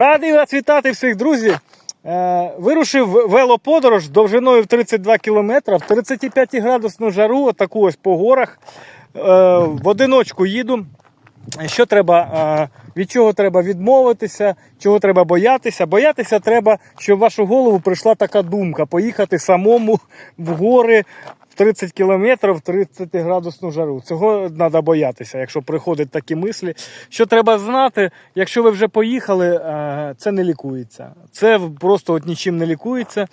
Радий вас вітати всіх, друзі. Е, вирушив велоподорож довжиною в 32 кілометри, в 35 градусну жару, отаку ось по горах. Е, в одиночку їду. Що треба, е, від чого треба відмовитися, чого треба боятися? Боятися треба, щоб в вашу голову прийшла така думка: поїхати самому в гори 30 кілометрів в 30 градусну жару. Цього треба боятися, якщо приходять такі мислі. Що треба знати, якщо ви вже поїхали, е, це не лікується. Це просто от нічим не лікується.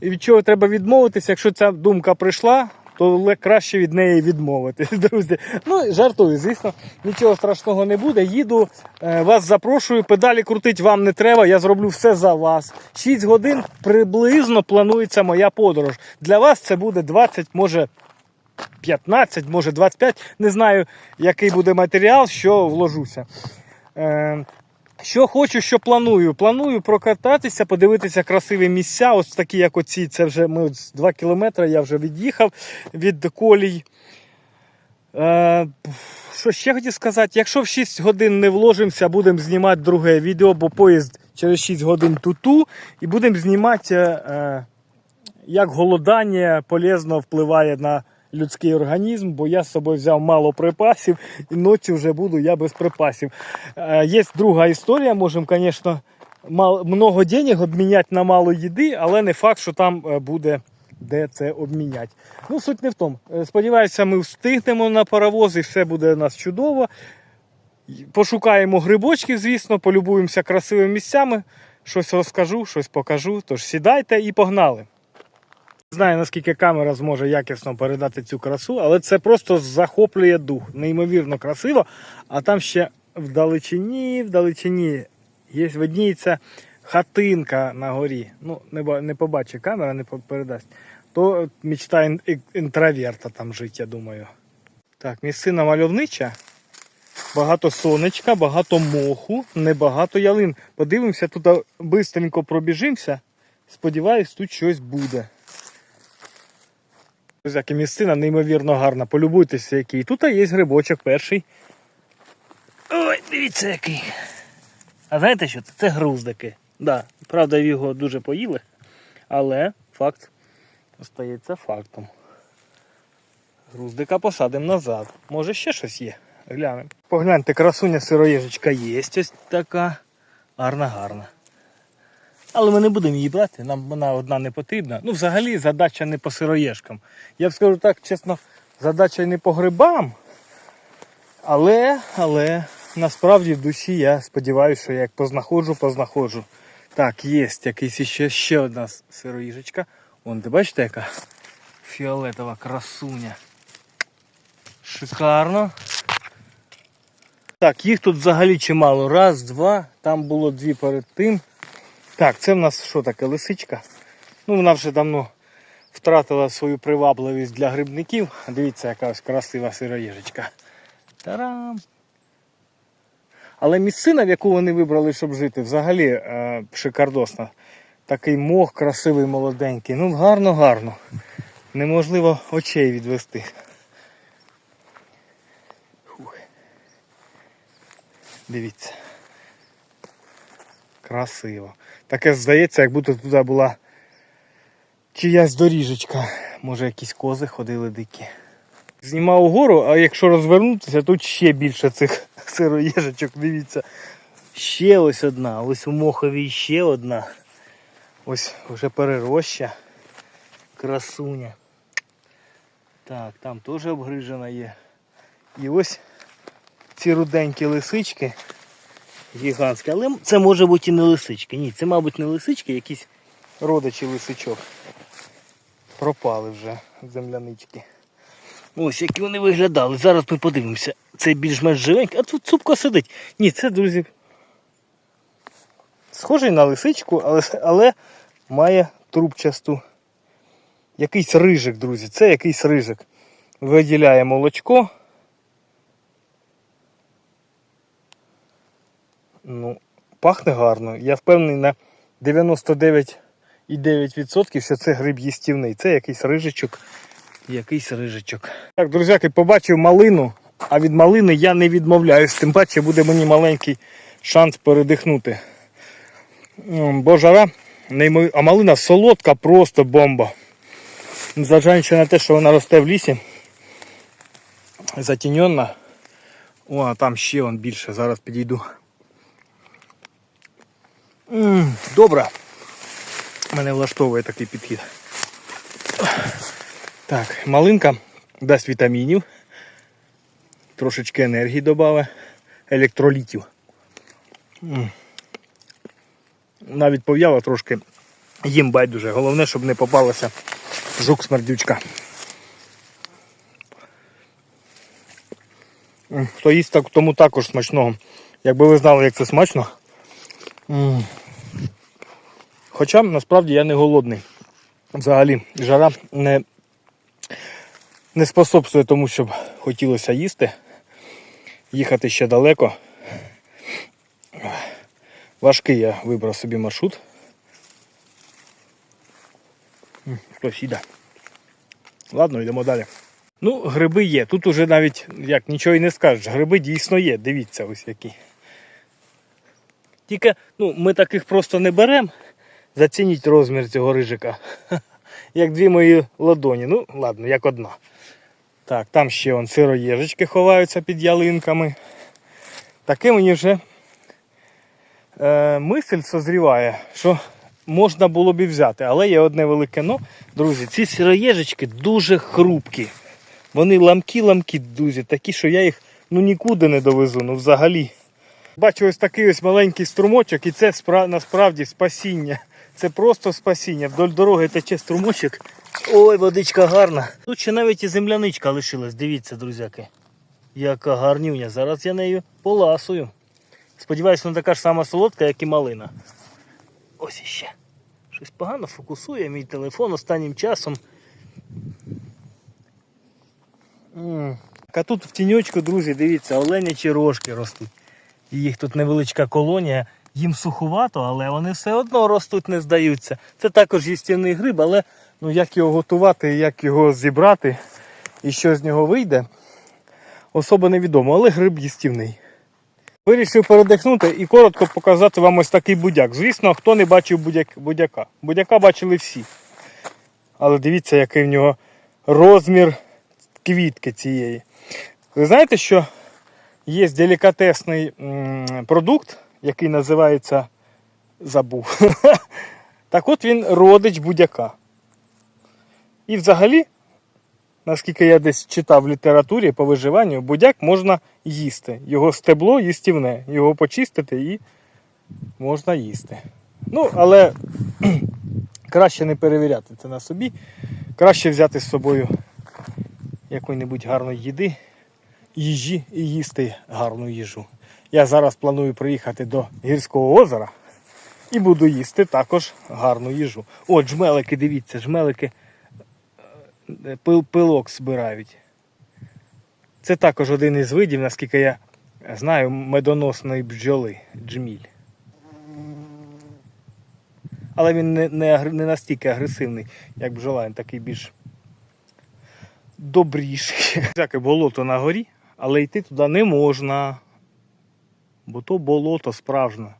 І від чого треба відмовитися, якщо ця думка прийшла, то краще від неї відмовитись, друзі. Ну, жартую, звісно, нічого страшного не буде. Їду, е, вас запрошую, педалі крутить вам не треба, я зроблю все за вас. 6 годин приблизно планується моя подорож. Для вас це буде 20, може 15, може 25. Не знаю, який буде матеріал, що вложуся. Е, що хочу, що планую. Планую прокататися, подивитися красиві місця. Ось такі, як оці. Це вже ми от 2 кілометри я вже від'їхав від колій. Е, що ще хотів сказати? Якщо в 6 годин не вложимося, будемо знімати друге відео, бо поїзд через 6 годин туту. І будемо знімати, е, як голодання полезно впливає на людський організм, бо я з собою взяв мало припасів і ночі вже буду я без припасів. Е, Є друга історія, можемо, звісно, много денег обміняти на мало їди, але не факт, що там е, буде де це обміняти. Ну, суть не в тому. Е, Сподіваюся, ми встигнемо на паровоз і все буде у нас чудово. Пошукаємо грибочків, звісно, полюбуємося красивими місцями. Щось розкажу, щось покажу. Тож сідайте і погнали. Знаю, наскільки камера зможе якісно передати цю красу, але це просто захоплює дух. Неймовірно красиво. А там ще вдалечині, вдалечині є видніється хатинка на горі. Ну, не, не побачить камера, не передасть. То мечта ін- ін- інтроверта там жити, я думаю. Так, місцина мальовнича. Багато сонечка, багато моху, небагато ялин. Подивимося, тут швидко пробіжимося. Сподіваюсь, тут щось буде. Друзяки, місцина неймовірно гарна. Полюбуйтеся, який. Тут є грибочок перший. Ой, дивіться який. А знаєте що це? Груздики. Да, правда, його дуже поїли, але факт остається фактом. Груздика посадимо назад. Може ще щось є. Глянемо. Погляньте, красуня сироїжечка є ось така. Гарна, гарна. Але ми не будемо її брати, нам вона одна не потрібна. Ну, взагалі, задача не по сироєшкам. Я б скажу так, чесно, задача не по грибам. Але, але насправді в душі я сподіваюся, що як познаходжу, познаходжу. Так, є якийсь ще, ще одна сироїжечка. Вон, ти бачите, яка фіолетова красуня. Шикарно. Так, їх тут взагалі чимало. Раз, два, там було дві перед тим. Так, це в нас що таке? Лисичка. Ну, вона вже давно втратила свою привабливість для грибників. Дивіться, яка ось красива сироїжечка. Тарам! Але місцина, в яку вони вибрали, щоб жити, взагалі е, шикардосна. Такий мох красивий, молоденький. Ну, гарно-гарно. Неможливо очей відвести. Фух. Дивіться. Красиво. Таке здається, як будто туди була чиясь доріжечка. Може якісь кози ходили дикі. Знімав угору, а якщо розвернутися, тут ще більше цих сироїжечок. Дивіться. Ще ось одна, ось у Моховій ще одна. Ось вже перероща. Красуня. Так, там теж обгрижена є. І ось ці руденькі лисички гігантські. Але це може бути і не лисички. Ні, це, мабуть, не лисички, якісь родичі лисичок. Пропали вже землянички. Ось які вони виглядали. Зараз ми подивимося. Це більш-менш живенький. А тут цупко сидить. Ні, це, друзі. Схожий на лисичку, але, але має трубчасту. Якийсь рижик, друзі. Це якийсь рижик. Виділяє молочко. Ну, пахне гарно. Я впевнений на 99,9%, що це гриб їстівний. Це якийсь рижичок. Якийсь рижичок. Так, друзяки, побачив малину, а від малини я не відмовляюсь. Тим паче буде мені маленький шанс передихнути. Бо жара, неймо- а малина солодка, просто бомба. Зважаючи на те, що вона росте в лісі, затіньонна. О, а там ще он більше, зараз підійду. Добре. Мене влаштовує такий підхід. Так, малинка дасть вітамінів, трошечки енергії додавить, електролітів. Навіть пов'яла трошки їм байдуже. Головне, щоб не попалася жук смердючка. Хто їсть, тому також смачного. Якби ви знали, як це смачно. Хоча насправді я не голодний. Взагалі, жара не, не способствує тому, щоб хотілося їсти. Їхати ще далеко. Важкий я вибрав собі маршрут. Хтось їде. Ладно, йдемо далі. Ну, гриби є. Тут уже навіть як нічого і не скажеш. Гриби дійсно є. Дивіться ось які. Тільки ну, ми таких просто не беремо. Зацініть розмір цього рижика. Як дві мої ладоні. Ну, ладно, як одна. Так, там ще он сироєжечки ховаються під ялинками. Таке мені вже е, мисль созріває, що можна було б і взяти. Але є одне велике но. Друзі, ці сироєжечки дуже хрупкі. Вони ламкі-ламкі, друзі, такі, що я їх ну, нікуди не довезу, ну взагалі. Бачу ось такий ось маленький струмочок, і це спра- насправді спасіння. Це просто спасіння. Вдоль дороги тече струмочок. Ой, водичка гарна. Тут ще навіть і земляничка лишилась. Дивіться, друзяки. Яка гарнюня. Зараз я нею поласую. Сподіваюсь, вона така ж сама солодка, як і малина. Ось іще. Щось погано фокусує мій телефон останнім часом. А тут в тіньочку, друзі, дивіться, оленячі рожки ростуть. Їх тут невеличка колонія. Їм суховато, але вони все одно ростуть, не здаються. Це також їстівний гриб, але ну, як його готувати, як його зібрати і що з нього вийде, особо невідомо, але гриб їстівний. Вирішив передихнути і коротко показати вам ось такий будяк. Звісно, хто не бачив будяк, будяка. Будяка бачили всі. Але дивіться, який в нього розмір квітки цієї. Ви знаєте, що є делікатесний продукт, який називається забув. так от він родич будяка. І взагалі, наскільки я десь читав в літературі по виживанню, будяк можна їсти. Його стебло їстівне, його почистити і можна їсти. Ну, але краще не перевіряти це на собі. Краще взяти з собою якої-небудь гарної їди, їжі і їсти гарну їжу. Я зараз планую приїхати до гірського озера і буду їсти також гарну їжу. О, джмелики, дивіться, джмелики е, пил, пилок збирають. Це також один із видів, наскільки я знаю, медоносної бджоли, джміль. Але він не, не, не настільки агресивний, як бджола, він такий більш добріший. Всяке болото на горі, але йти туди не можна. Бо то болото справжнє.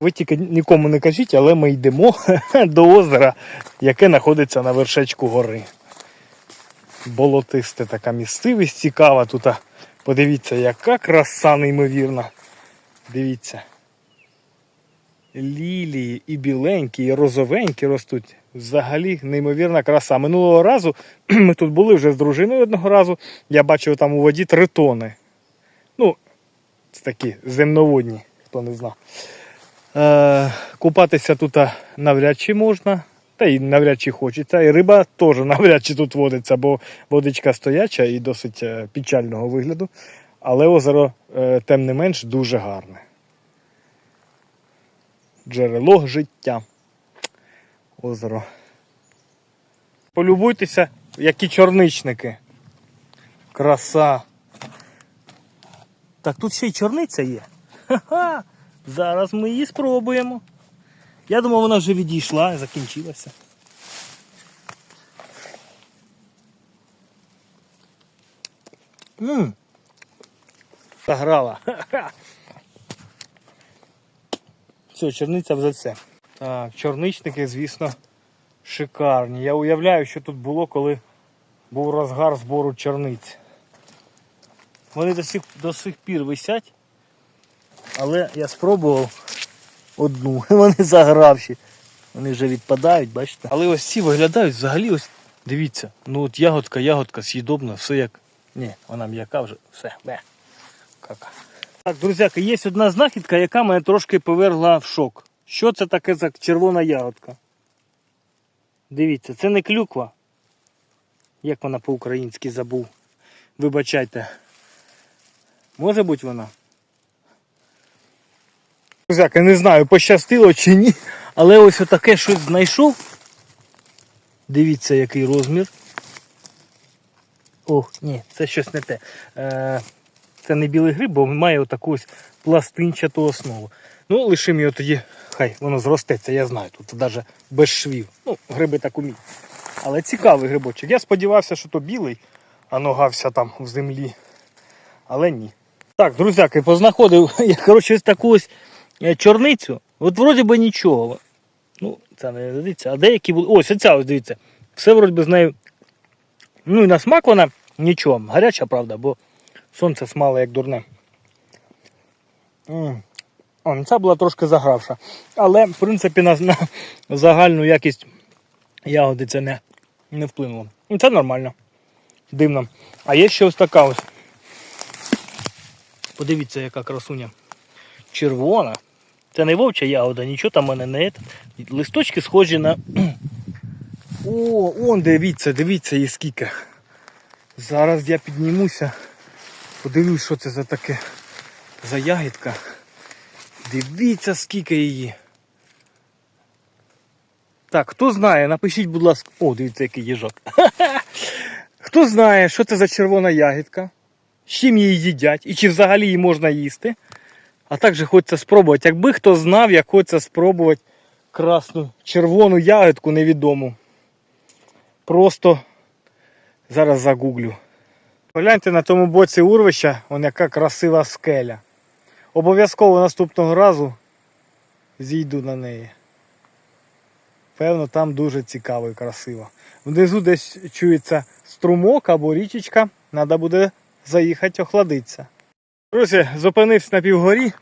Ви тільки нікому не кажіть, але ми йдемо до озера, яке знаходиться на вершечку гори. Болотисте така місцевість цікава тут. Подивіться, яка краса неймовірна. Дивіться. Лілії і біленькі, і розовенькі ростуть. Взагалі неймовірна краса. Минулого разу ми тут були вже з дружиною одного разу. Я бачив там у воді тритони. Ну, це такі земноводні, хто не знав. Е, купатися тут навряд чи можна, та й навряд чи хочеться. І риба теж навряд чи тут водиться, бо водичка стояча і досить е, печального вигляду. Але озеро, е, тим не менш, дуже гарне. Джерело життя. Озеро. Полюбуйтеся, які чорничники. Краса. Так тут ще й чорниця є. Ха-ха! Зараз ми її спробуємо. Я думав, вона вже відійшла закінчилася. Ммм. Заграла. Ха-ха. Все, черниця вже все. Так, чорничники, звісно, шикарні. Я уявляю, що тут було, коли був розгар збору чорниць. Вони до сих, до сих пір висять, але я спробував одну. Вони загравші. Вони вже відпадають, бачите? Але ось ці виглядають взагалі ось. Дивіться, ну от ягодка, ягодка з'їдобна, все як. Ні, вона м'яка вже, все, бе. Кака. Так, друзяки, є одна знахідка, яка мене трошки повергла в шок. Що це таке за червона ягодка? Дивіться, це не клюква. Як вона по-українськи забув. Вибачайте. Може бути вона? Друзяки, не знаю, пощастило чи ні, але ось отаке щось знайшов. Дивіться, який розмір. О, ні, це щось не те. Е, це не білий гриб, бо має отаку ось пластинчату основу. Ну, лишимо його тоді, хай воно зростеться, я знаю, тут навіть без швів. Ну, гриби так уміють. Але цікавий грибочок. Я сподівався, що то білий, а ногався там в землі. Але ні. Так, друзяки, познаходив я коротше ось таку ось е, чорницю. От вроді би нічого. Ну, це не дивіться, а деякі були. Ось оця ось дивіться. Все вроді би з нею. Ну і на смак вона нічого. Гаряча, правда, бо сонце смале як дурне. М. Ну, ця була трошки загравша. Але, в принципі, на, на загальну якість ягоди це не, не вплинуло. Ну, Це нормально. Дивно. А є ще ось така ось. Подивіться, яка красуня. Червона. Це не вовча ягода, нічого там в мене не. Листочки схожі на. О, он дивіться, дивіться і скільки. Зараз я піднімуся. Подивлюсь, що це за таке за ягідка. Дивіться, скільки її. Так, хто знає, напишіть, будь ласка. О, дивіться, який їжак. Хто знає, що це за червона ягідка, з чим її їдять і чи взагалі її можна їсти. А також хочеться спробувати. Якби хто знав, як хочеться спробувати красну червону ягідку невідому. Просто зараз загуглю. Погляньте на тому боці урвища, вон яка красива скеля. Обов'язково наступного разу зійду на неї. Певно, там дуже цікаво і красиво. Внизу десь чується струмок або річечка. Треба буде заїхати охладитися. Друзі, зупинився на півгорі.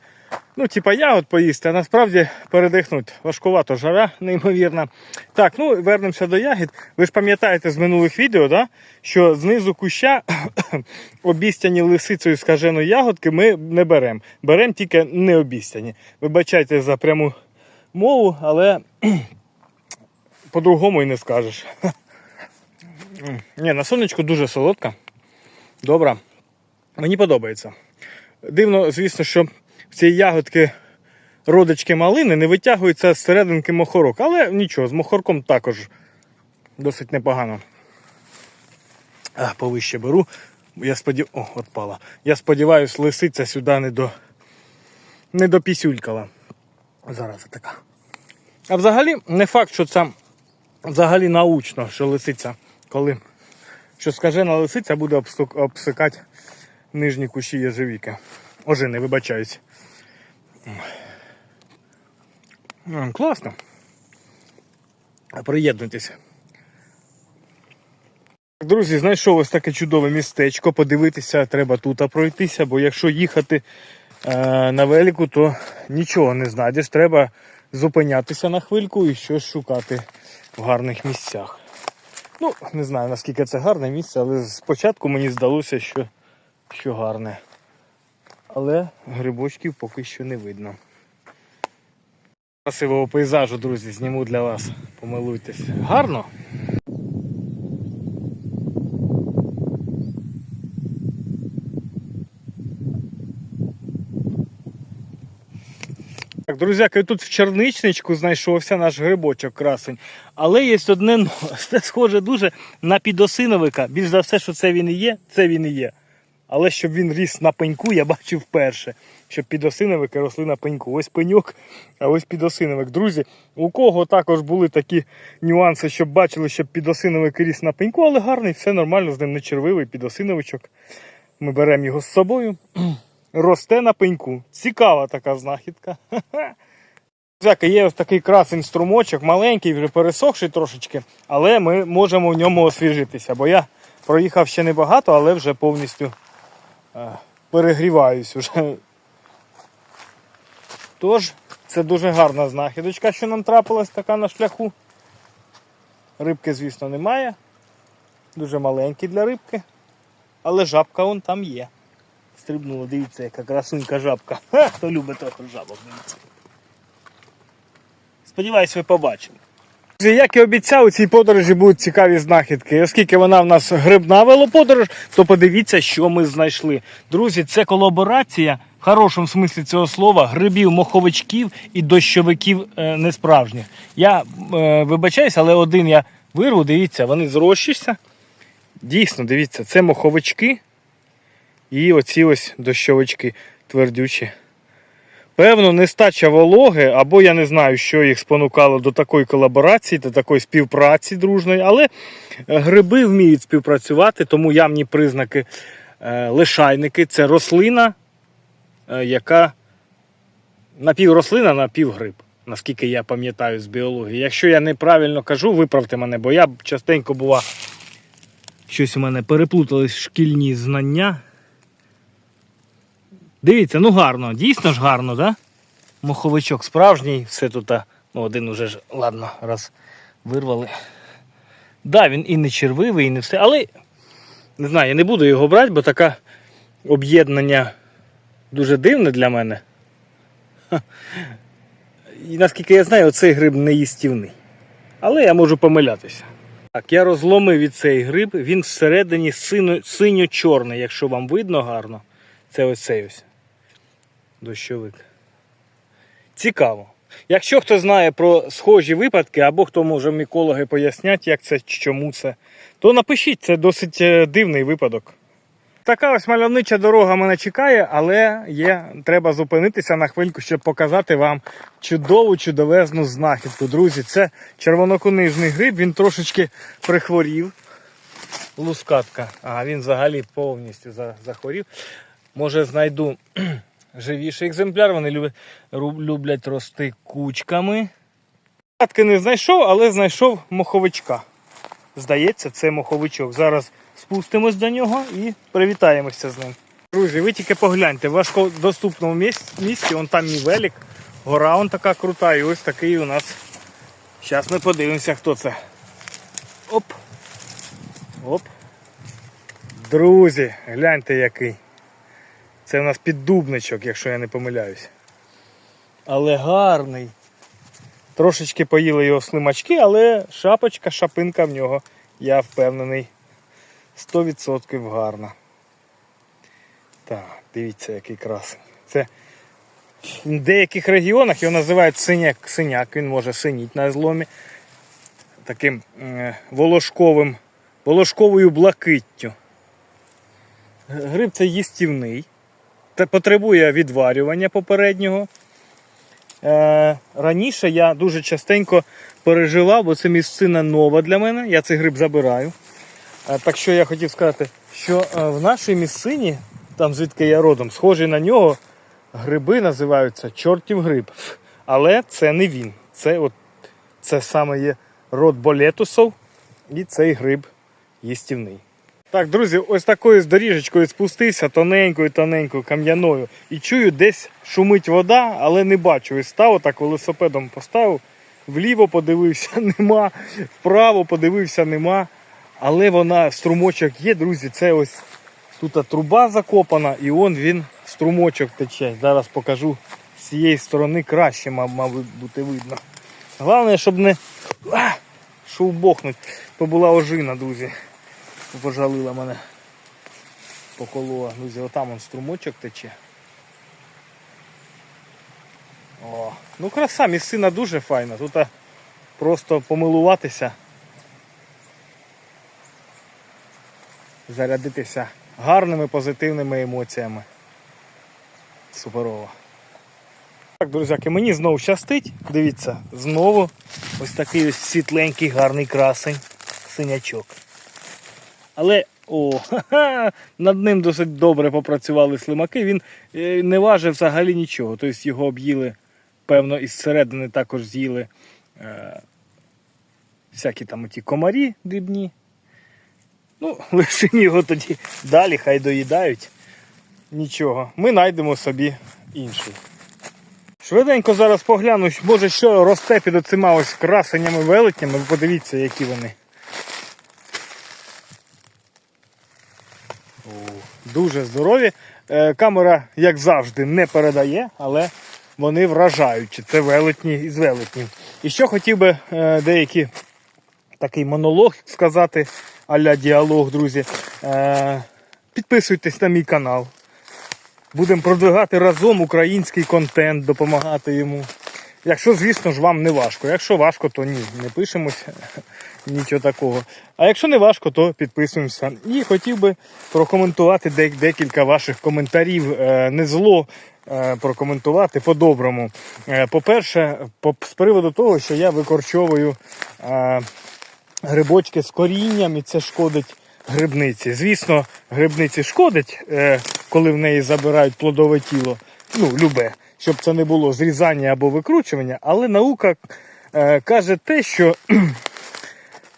Ну, типа ягод поїсти, а насправді передихнути. Важкувато жара, неймовірна. Так, ну вернемося до ягід. Ви ж пам'ятаєте з минулих відео, да, що знизу куща обістяні лисицею скаженої ягодки ми не беремо. Беремо тільки не обістяні. Вибачайте за пряму мову, але по-другому і не скажеш. Ні, на сонечку дуже солодка. Добра. Мені подобається. Дивно, звісно, що в цій ягодки родички малини не витягуються з серединки мохорок, але нічого, з мохорком також досить непогано. А, повище беру. Я сподів... О, отпала. Я сподіваюся, лисиця сюди не до не допісюлькала. Зараз така. А взагалі, не факт, що це взагалі научно, що лисиця, коли що скажена лисиця буде обсикати нижні кущі єжевіки. Ожини, вибачаюсь. Класно. Приєднуйтесь. Друзі, знайшов ось таке чудове містечко. Подивитися, треба тут пройтися, бо якщо їхати е, на велику, то нічого не знайдеш. Треба зупинятися на хвильку і щось шукати в гарних місцях. Ну, не знаю наскільки це гарне місце, але спочатку мені здалося, що, що гарне. Але грибочків поки що не видно. Красивого пейзажу, друзі, зніму для вас. Помилуйтесь. Гарно? Так, друзяки, тут в черничничку знайшовся наш грибочок красень. Але є одне. Це схоже дуже на підосиновика. Більш за все, що це він і є, це він і є. Але щоб він ріс на пеньку, я бачив вперше. Щоб підосиновики росли на пеньку. Ось пеньок, а ось підосиновик. Друзі, у кого також були такі нюанси, щоб бачили, щоб підосиновик ріс на пеньку, але гарний, все нормально, з ним не червивий підосиновичок. Ми беремо його з собою. Росте на пеньку. Цікава така знахідка. Друзяки, є ось такий красень струмочок, маленький, вже пересохший трошечки, але ми можемо в ньому освіжитися, бо я проїхав ще небагато, але вже повністю перегріваюсь уже. Тож, це дуже гарна знахідочка, що нам трапилась така на шляху. Рибки, звісно, немає. Дуже маленький для рибки. Але жабка вон там є. Стрибнула, дивіться, яка красунька жабка. Ха, хто любить трохи жабок. Сподіваюсь, ви побачите. Як і обіцяв, у цій подорожі будуть цікаві знахідки. Оскільки вона в нас грибна велоподорож, то подивіться, що ми знайшли. Друзі, це колаборація в хорошому смислі цього слова грибів, моховичків і дощовиків е, несправжніх. Я е, вибачаюсь, але один я вирву, дивіться, вони зрощуються. Дійсно, дивіться, це моховички і оці ось дощовички твердючі. Певно, нестача вологи, або я не знаю, що їх спонукало до такої колаборації, до такої співпраці дружної, але е, гриби вміють співпрацювати, тому явні признаки е, лишайники це рослина, е, яка напіврослина, напівгриб, наскільки я пам'ятаю з біології. Якщо я неправильно кажу, виправте мене, бо я частенько бува, щось у мене переплутались шкільні знання. Дивіться, ну гарно, дійсно ж гарно, да? Моховичок справжній, все тут, ну один уже ж, ладно, раз вирвали. Да, він і не червивий, і не все, але не знаю, я не буду його брати, бо таке об'єднання дуже дивне для мене. І наскільки я знаю, оцей гриб не їстівний. Але я можу помилятися. Так, я розломив від цей гриб, він всередині синьо- синьо-чорний, якщо вам видно гарно. Це ось цей ось. Дощовик. Цікаво. Якщо хто знає про схожі випадки, або хто може мікологи пояснять, як це, чому це, то напишіть, це досить е, дивний випадок. Така ось мальовнича дорога мене чекає, але є, треба зупинитися на хвильку, щоб показати вам чудову, чудовезну знахідку. Друзі, це червонокнижний гриб, він трошечки прихворів. Лускатка. А він взагалі повністю захворів. Може знайду живіший екземпляр, вони люблять, рости кучками. Лускатки не знайшов, але знайшов моховичка. Здається, це моховичок. Зараз спустимось до нього і привітаємося з ним. Друзі, ви тільки погляньте, в важкодоступному місці, вон там мій велик, гора вон така крута, і ось такий у нас. Зараз ми подивимося, хто це. Оп. Оп. Друзі, гляньте який. Це у нас піддубничок, якщо я не помиляюсь. Але гарний. Трошечки поїли його слимачки, але шапочка, шапинка в нього, я впевнений, 100% гарна. Так, дивіться, який красень. Це в деяких регіонах його називають синяк, синяк, він може синіть на зломі. Таким волошковим, волошковою блакиттю. Гриб це їстівний, потребує відварювання попереднього. Е, раніше я дуже частенько переживав, бо це місцина нова для мене. Я цей гриб забираю. Е, так що я хотів сказати, що е, в нашій місцині, там звідки я родом, схожі на нього, гриби називаються чортів гриб. Але це не він. Це, от, це саме є род болетусов і цей гриб їстівний. Так, друзі, ось такою з доріжечкою спустився тоненькою, тоненькою кам'яною. І чую, десь шумить вода, але не бачу. І став так велосипедом поставив. Вліво подивився, нема, вправо подивився, нема. Але вона, струмочок є, друзі, це ось тут труба закопана, і он він струмочок тече. Зараз покажу з цієї сторони краще, мабуть, бути видно. Головне, щоб не а, шовбохнуть, то була ожина, друзі пожалила мене. Поколола. Друзі, отам он струмочок тече. О, ну краса, місцина дуже файна. Тут просто помилуватися. Зарядитися гарними позитивними емоціями. Суперово. Так, друзяки, мені знову щастить. Дивіться, знову ось такий ось світленький, гарний красень, синячок. Але о, над ним досить добре попрацювали слимаки. Він е, не важив взагалі нічого. Тобто його об'їли певно, із середини також з'їли е, всякі там оті комарі дрібні. Ну, лишимо його тоді далі, хай доїдають. Нічого. Ми знайдемо собі інший. Швиденько зараз погляну, може що росте під оцима ось красенями велетнями. Подивіться, які вони. Дуже здорові. Е, камера, як завжди, не передає, але вони вражаючі. Це велетні із велетнів. І що хотів би е, деякі такий монолог сказати, а-ля діалог, друзі. Е, підписуйтесь на мій канал. Будемо продвигати разом український контент, допомагати йому. Якщо, звісно ж, вам не важко. Якщо важко, то ні, не пишемося, нічого такого. А якщо не важко, то підписуємося. І хотів би прокоментувати дек- декілька ваших коментарів. Е, Не зло е, прокоментувати по-доброму. Е, По-перше, по- з приводу того, що я викорчовую грибочки з корінням, і це шкодить грибниці. Звісно, грибниці шкодить, коли в неї забирають плодове тіло. Ну, любе, щоб це не було зрізання або викручування, але наука каже те, що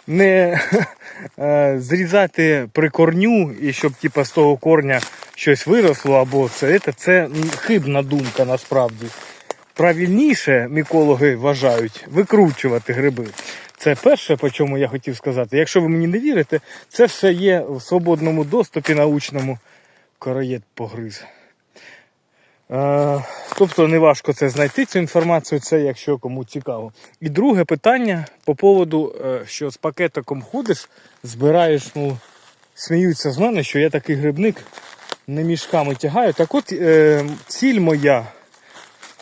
не е, зрізати при корню і щоб типа, з того корня щось виросло, або це, це, це хибна думка насправді. Правильніше мікологи вважають викручувати гриби. Це перше, по чому я хотів сказати. Якщо ви мені не вірите, це все є в свободному доступі научному. Короєд погриз. Е, тобто неважко це знайти цю інформацію, це якщо кому цікаво. І друге питання по поводу, е, що з пакетиком ходиш, збираєш, ну, сміються з мене, що я такий грибник, не мішками тягаю. Так от е, ціль моя,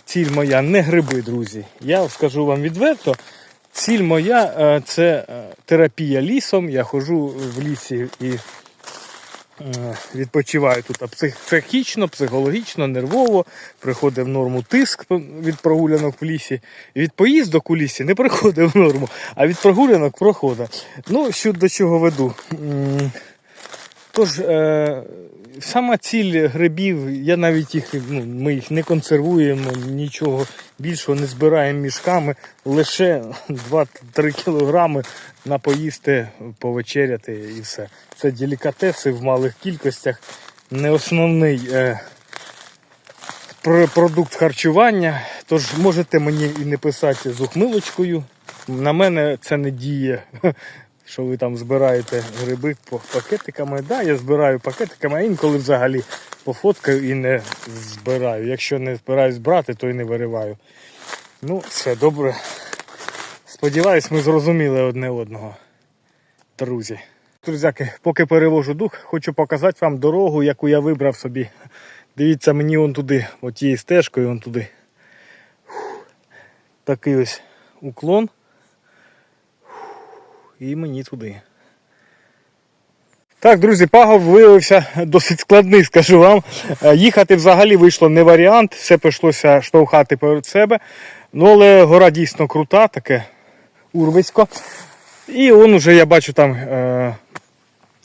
ціль моя не гриби, друзі. Я скажу вам відверто. Ціль моя це терапія лісом. Я ходжу в лісі і е, відпочиваю тут псих- психічно, психологічно, нервово, приходить в норму тиск від прогулянок в лісі. Від поїздок у лісі не приходить в норму, а від прогулянок проходить. Ну, що до чого веду. Тож, е, сама ціль грибів, я навіть їх, ну, ми їх не консервуємо, нічого більшого не збираємо мішками, лише 2-3 кілограми на поїсти, повечеряти і все. Це делікатеси в малих кількостях, не основний е, продукт харчування. Тож можете мені і не писати з ухмилочкою. На мене це не діє. Що ви там збираєте гриби по пакетиками? Так, да, я збираю пакетиками, а інколи взагалі пофоткаю і не збираю. Якщо не збираюсь брати, то і не вириваю. Ну, все добре. Сподіваюсь, ми зрозуміли одне одного. Друзі. Друзяки, поки перевожу дух, хочу показати вам дорогу, яку я вибрав собі. Дивіться мені он туди, отією стежкою, он туди. Такий ось уклон. І мені туди. Так, друзі, пагов виявився досить складний, скажу вам. Е, Їхати взагалі вийшло не варіант, все прийшлося штовхати перед себе. Ну, але гора дійсно крута, таке урвисько. І он уже я бачу там е,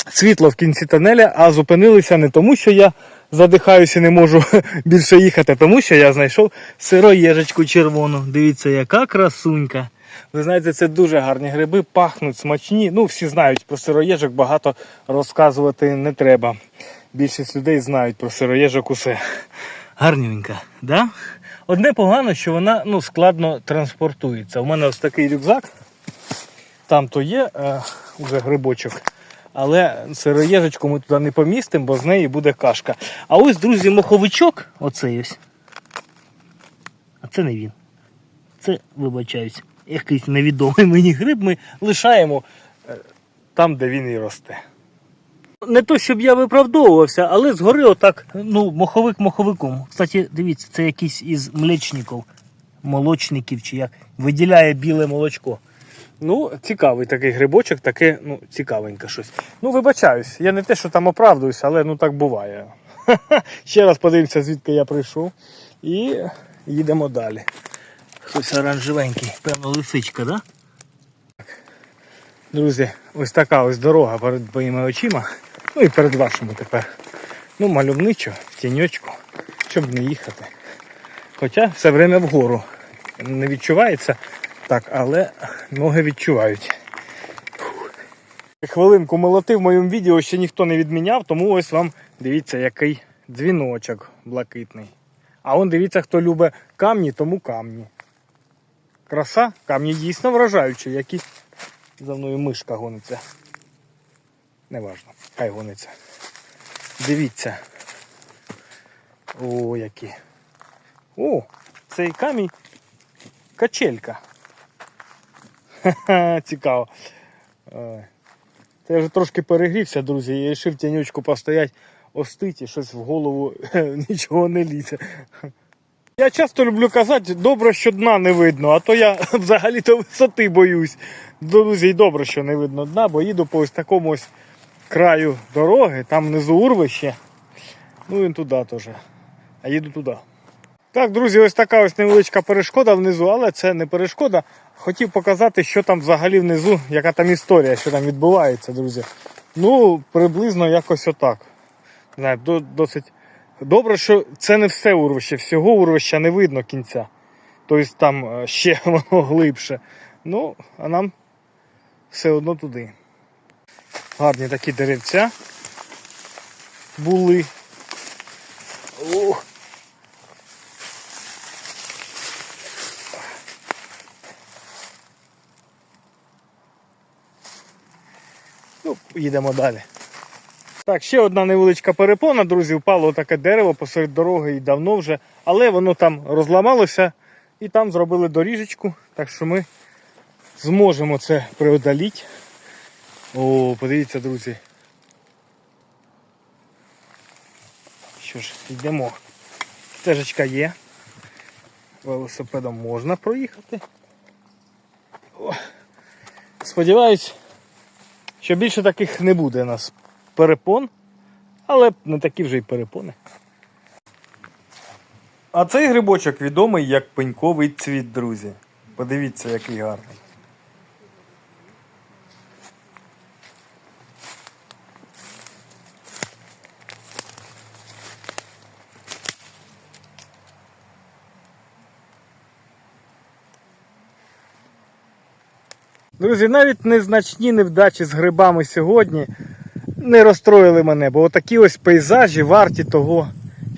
світло в кінці тонеля, а зупинилися не тому, що я задихаюся і не можу більше їхати, тому що я знайшов сироєжечку червону. Дивіться, яка красунька. Ви знаєте, це дуже гарні гриби, пахнуть смачні. Ну, всі знають про сироєжок, багато розказувати не треба. Більшість людей знають про сироєжок усе. Гарненька, да? Одне погано, що вона ну, складно транспортується. У мене ось такий рюкзак. Там то є е, уже грибочок. Але сироєжечку ми туди не помістимо, бо з неї буде кашка. А ось, друзі, моховичок, оцей ось. А це не він. Це, вибачаюсь, якийсь невідомий мені гриб ми лишаємо е, там, де він і росте. Не то, щоб я виправдовувався, але згори отак, ну, моховик моховиком. Кстати, дивіться, це якийсь із млечників, молочників чи як, виділяє біле молочко. Ну, цікавий такий грибочок, таке, ну, цікавеньке щось. Ну, вибачаюсь, я не те, що там оправдуюсь, але ну так буває. Ще раз подивимося, звідки я прийшов. І їдемо далі. Хтось оранжевенький, певно, лисичка, да? Друзі, ось така ось дорога перед моїми очима. Ну і перед вашими тепер. Ну, мальовничо, тіньочку, щоб не їхати. Хоча все время вгору не відчувається. Так, але ноги відчувають. Хвилинку молотив в моєму відео ще ніхто не відміняв, тому ось вам дивіться, який дзвіночок блакитний. А он дивіться, хто любить камні, тому камні. Краса, камні дійсно вражаючі, які за мною мишка гониться. Неважно, хай гониться. Дивіться. О, які. О, цей камінь качелька. Ха-ха, цікаво. Ой. Та я вже трошки перегрівся, друзі, і вирішив тянючку постоять, остить і щось в голову нічого не лізе. Я часто люблю казати, добре, що дна не видно, а то я взагалі-то висоти боюсь. Друзі, і добре, що не видно дна, бо їду по ось такому ось краю дороги, там внизу урвище. Ну і туди теж. А їду туди. Так, друзі, ось така ось невеличка перешкода внизу, але це не перешкода. Хотів показати, що там взагалі внизу, яка там історія, що там відбувається, друзі. Ну, приблизно якось отак. Знаю, досить добре, що це не все урвище, всього урвища не видно кінця. Тобто там е, ще воно глибше. Ну, а нам все одно туди. Гарні такі деревця були. Ох. Ну, їдемо далі. Так, ще одна невеличка перепона, друзі, впало таке дерево посеред дороги і давно вже, але воно там розламалося і там зробили доріжечку, так що ми зможемо це преодоліти. О, подивіться, друзі. Що ж, йдемо. Стежечка є. Велосипедом можна проїхати. О. Сподіваюсь, що більше таких не буде нас перепон, але не такі вже й перепони. А цей грибочок відомий як пеньковий цвіт, друзі. Подивіться, який гарний. Друзі, навіть незначні невдачі з грибами сьогодні не розстроїли мене, бо отакі ось пейзажі варті того,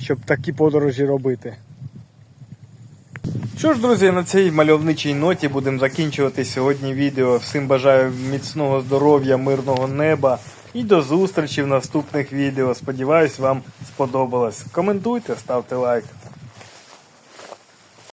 щоб такі подорожі робити. Що ж, друзі, на цій мальовничій ноті будемо закінчувати сьогодні відео. Всім бажаю міцного здоров'я, мирного неба і до зустрічі в наступних відео. Сподіваюсь, вам сподобалось. Коментуйте, ставте лайк.